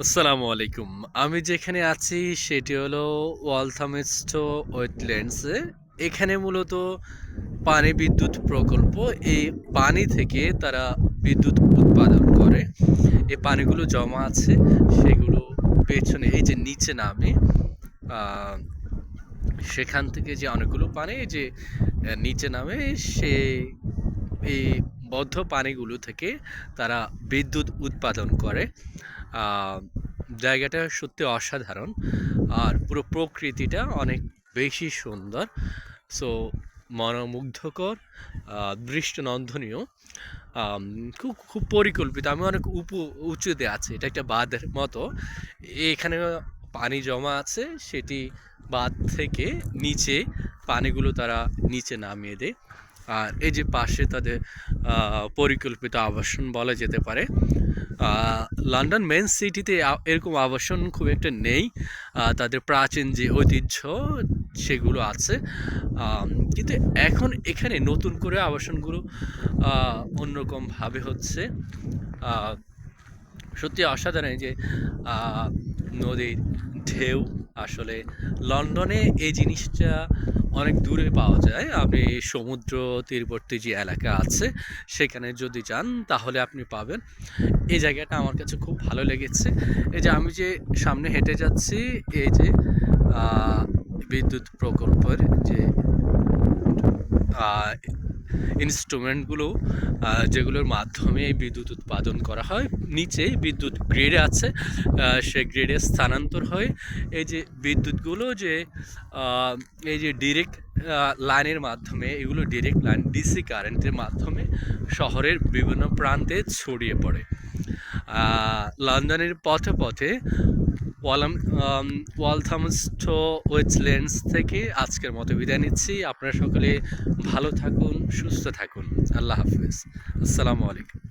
আসসালামু আলাইকুম। আমি যেখানে আছি সেটি হলো ওয়ালথামিস্টো ওয়েটল্যান্ডসে। এখানে মূলত পানি বিদ্যুৎ প্রকল্প, এই পানি থেকে তারা বিদ্যুৎ উৎপাদন করে। এই পানিগুলো জমা আছে, সেগুলো পেছনে, এই যে নিচে নামে সেখান থেকে যে অনেকগুলো পানি যে নিচে নামে, সে, এই বদ্ধ পানিগুলো থেকে তারা বিদ্যুৎ উৎপাদন করে। জায়গাটা সত্যি অসাধারণ আর পুরো প্রকৃতিটা অনেক বেশি সুন্দর। সো মনোমুগ্ধকর দৃষ্টনন্দনীয় খুব খুব পরিকল্পিত। আমি অনেক উপ, উঁচুতে আছে, এটা একটা বাঁধের মতো। এখানে পানি জমা আছে, সেটি বাঁধ থেকে নিচে পানিগুলো তারা নিচে নামিয়ে দেয়। আর এই যে পাশে তাদের পরিকল্পিত আবাসন বলা যেতে পারে লন্ডন মেন সিটিতে এরকম আবাসন খুব একটা নেই তাদের প্রাচীন যে ঐতিহ্য সেগুলো আছে কিন্তু এখন এখানে নতুন করে আবাসনগুলো অন্যরকমভাবে হচ্ছে সত্যি অসাধারণ যে নদীর ঢেউ, আসলে লন্ডনে এই জিনিসটা অনেক দূরে পাওয়া যায়। আপনি সমুদ্র তীরবর্তী যে এলাকা আছে, সেখানে যদি যান, তাহলে আপনি পাবেন। এই জায়গাটা আমার কাছে খুব ভালো লেগেছে। এই যে আমি যে সামনে হেঁটে যাচ্ছি, এই যে বিদ্যুৎ প্রকল্পের যে ইনস্ট্রুমেন্টগুলো যেগুলোর মাধ্যমে এই বিদ্যুৎ উৎপাদন করা হয়। নিচে বিদ্যুৎ গ্রিড আছে সে গ্রেডে স্থানান্তর হয়ে। এই যে বিদ্যুৎগুলো যে এই যে ডিরেক্ট লাইনের মাধ্যমে, এগুলো ডিরেক্ট লাইন ডিসি কারেন্টের মাধ্যমে শহরের বিভিন্ন প্রান্তে ছড়িয়ে পড়ে। লন্ডনের পথে পথে ওয়ালাম ওয়ালথামস্টো ওয়েটল্যান্ডস থেকে আজকের মতো বিদায় নিচ্ছি। আপনারা সকলে ভালো থাকুন, সুস্থ থাকুন। আল্লাহ হাফিজ। আসসালামু আলাইকুম।